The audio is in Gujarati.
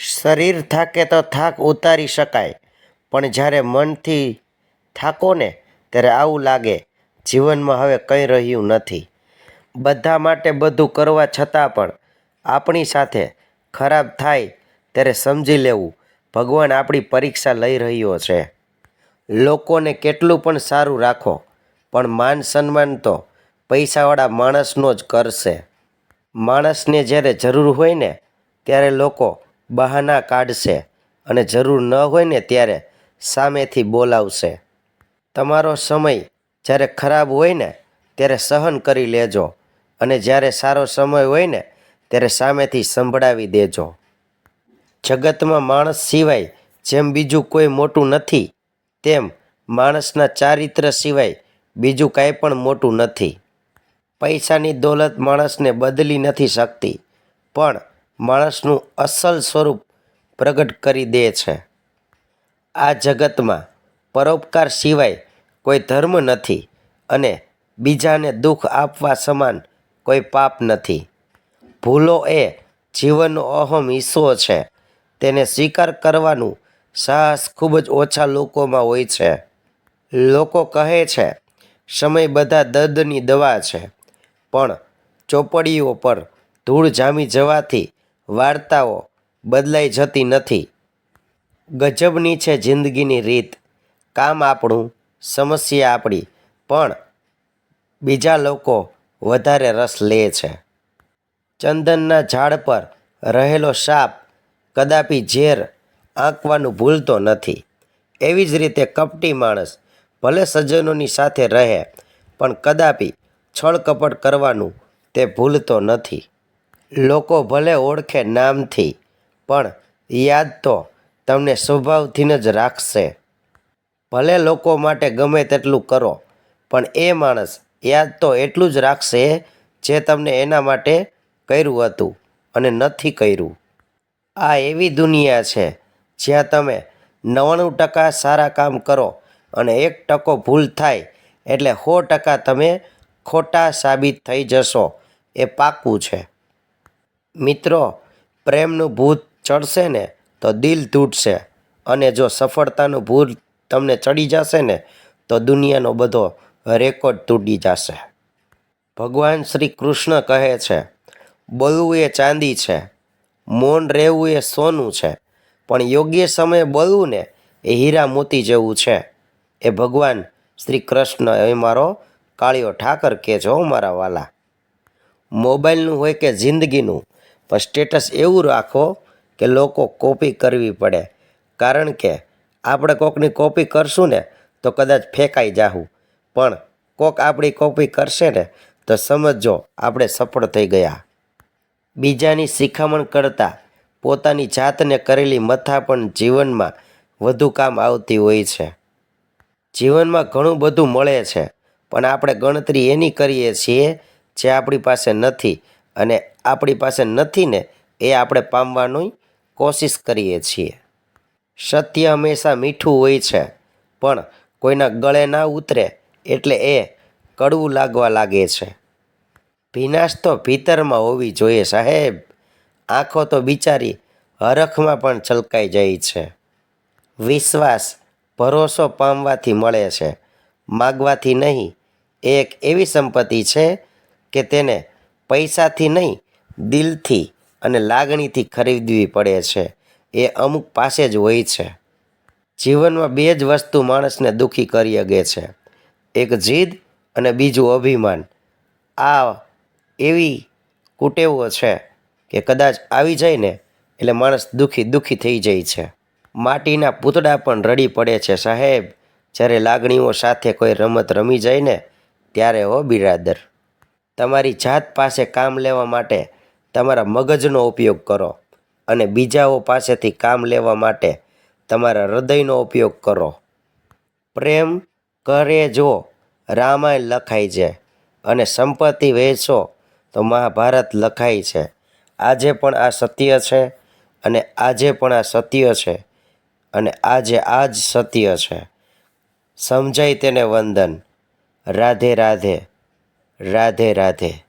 શરીર થાકે તો થાક ઉતારી શકાય. પણ જ્યારે મનથી થાકો ને, ત્યારે આવું લાગે, જીવનમાં હવે કંઈ રહ્યું નથી. બધા માટે બધું કરવા છતાં પણ આપણી સાથે ખરાબ થાય ત્યારે સમજી લેવું, ભગવાન આપણી પરીક્ષા લઈ રહ્યો છે. લોકોને કેટલું પણ સારું રાખો, પણ માન સન્માન તો પૈસાવાળા માણસનો જ કરશે. માણસને જ્યારે જરૂર હોય ને, ત્યારે લોકો બહાના કાઢશે અને જરૂર ન હોય ને ત્યારે સામેથી બોલાવશે. તમારો સમય જ્યારે ખરાબ હોય ને ત્યારે સહન કરી લેજો અને જ્યારે સારો સમય હોય ને ત્યારે સામેથી સંભળાવી દેજો. જગતમાં માણસ સિવાય જેમ બીજું કોઈ મોટું નથી, તેમ માણસના ચારિત્ર સિવાય બીજું કાંઈ પણ મોટું નથી. પૈસાની દોલત માણસને બદલી નથી શકતી, પણ માણસનું અસલ સ્વરૂપ પ્રગટ કરી દે છે. આ જગતમાં પરોપકાર સિવાય કોઈ ધર્મ નથી અને બીજાને દુઃખ આપવા સમાન કોઈ પાપ નથી. ભૂલો એ જીવનનો અહમ હિસ્સો છે. તેને સ્વીકાર કરવાનું સાહસ ખૂબ જ ઓછા લોકોમાં હોય છે. લોકો કહે છે, સમય બધા દર્દની દવા છે, પણ ચોપડીઓ પર ધૂળ જામી જવાથી વાર્તાઓ બદલાઈ જતી નથી. ગજબની છે જિંદગીની રીત. કામ આપણું, સમસ્યા આપણી, પણ બીજા લોકો વધારે રસ લે છે. ચંદનના ઝાડ પર રહેલો સાપ કદાપી ઝેર આંકવાનું ભૂલતો નથી. એવી જ રીતે કપટી માણસ ભલે સજ્જનોની સાથે રહે, પણ કદાપી છળકપટ કરવાનું તે ભૂલતો નથી. લોકો ભલે ઓળખે નામથી, પણ યાદ તો તમને સ્વભાવથી જ રાખશે. ભલે લોકો માટે ગમે તેટલું કરો, પણ એ માણસ યાદ તો એટલું જ રાખશે જે તમને એના માટે કર્યું હતું અને નથી કર્યું. આ એવી દુનિયા છે જ્યાં તમે નવ્વાણું ટકા સારા કામ કરો અને એક ટકો ભૂલ થાય એટલે સો ટકા તમે ખોટા સાબિત થઈ જશો. એ પાક્કું છે. મિત્રો, પ્રેમનું ભૂત ચડશે ને તો દિલ તૂટશે અને જો સફળતાનું ભૂત તમને ચડી જશે ને તો દુનિયાનો બધો રેકોર્ડ તૂટી જશે. ભગવાન શ્રી કૃષ્ણ કહે છે બોલવું એ ચાંદી છે, મૌન રહેવું એ સોનું છે, પણ યોગ્ય સમયે બોલવું ને એ હીરા મોતી જેવું છે. એ ભગવાન શ્રી કૃષ્ણ, એ મારો કાળિયો ઠાકર છે હો મારા વાલા. મોબાઈલનું હોય કે જિંદગીનું પણ સ્ટેટસ એવું રાખો કે લોકો કોપી કરવી પડે. કારણ કે આપણે કોકની કોપી કરશું ને તો કદાચ ફેંકાઈ જાહું. પણ કોક આપણી કોપી કરશે ને તો સમજો આપણે સફળ થઈ ગયા. બીજાની શિખામણ કરતાં પોતાની જાતને કરેલી મથા પણ જીવનમાં વધુ કામ આવતી હોય છે. જીવનમાં ઘણું બધું મળે છે, પણ આપણે ગણતરી એની કરીએ છીએ જે આપણી પાસે નથી. અને આપણી પાસે નથી ને, એ આપણે પામવાની કોશિશ કરીએ છીએ. સત્ય હંમેશા મીઠું હોય છે, પણ કોઈના ગળે ના ઉતરે એટલે એ કડવું લાગવા લાગે છે. ભીનાશ તો ભીતરમાં હોવી જોઈએ સાહેબ. આંખો તો બિચારી હરખમાં પણ છલકાઈ જાય છે. વિશ્વાસ, ભરોસો પામવાથી મળે છે. માગવાથી નહીં. એક એવી સંપત્તિ છે કે તેને પૈસાથી નહીં, દિલથી અને લાગણીથી ખરીદવી પડે છે. એ અમુક પાસે જ હોય છે. જીવનમાં બે જ વસ્તુ માણસને દુઃખી કરી શકે છે. એક જીદ અને બીજું અભિમાન. આ એવી કુટેવો છે કે કદાચ આવી જાય ને, એટલે માણસ દુઃખી દુઃખી થઈ જાય છે. માટીના પૂતળા પણ રડી પડે છે. સાહેબ, જ્યારે લાગણીઓ સાથે કોઈ રમત રમી જાય ને, ત્યારે હો બિરાદર. તમારી જાત પાસે કામ લેવા માટે તમારા મગજનો ઉપયોગ કરો અને બીજાઓ પાસેથી કામ લેવા માટે તમારા હૃદયનો ઉપયોગ કરો. પ્રેમ કરે જો, રામાયણ લખાય છે અને સંપત્તિ વહેંચો તો મહાભારત લખાય છે. આજે પણ આ સત્ય છે અને આજે પણ આ સત્ય છે અને આજે આ જ સત્ય છે. સમજાય તેને વંદન. રાધે રાધે. રાધે રાધે.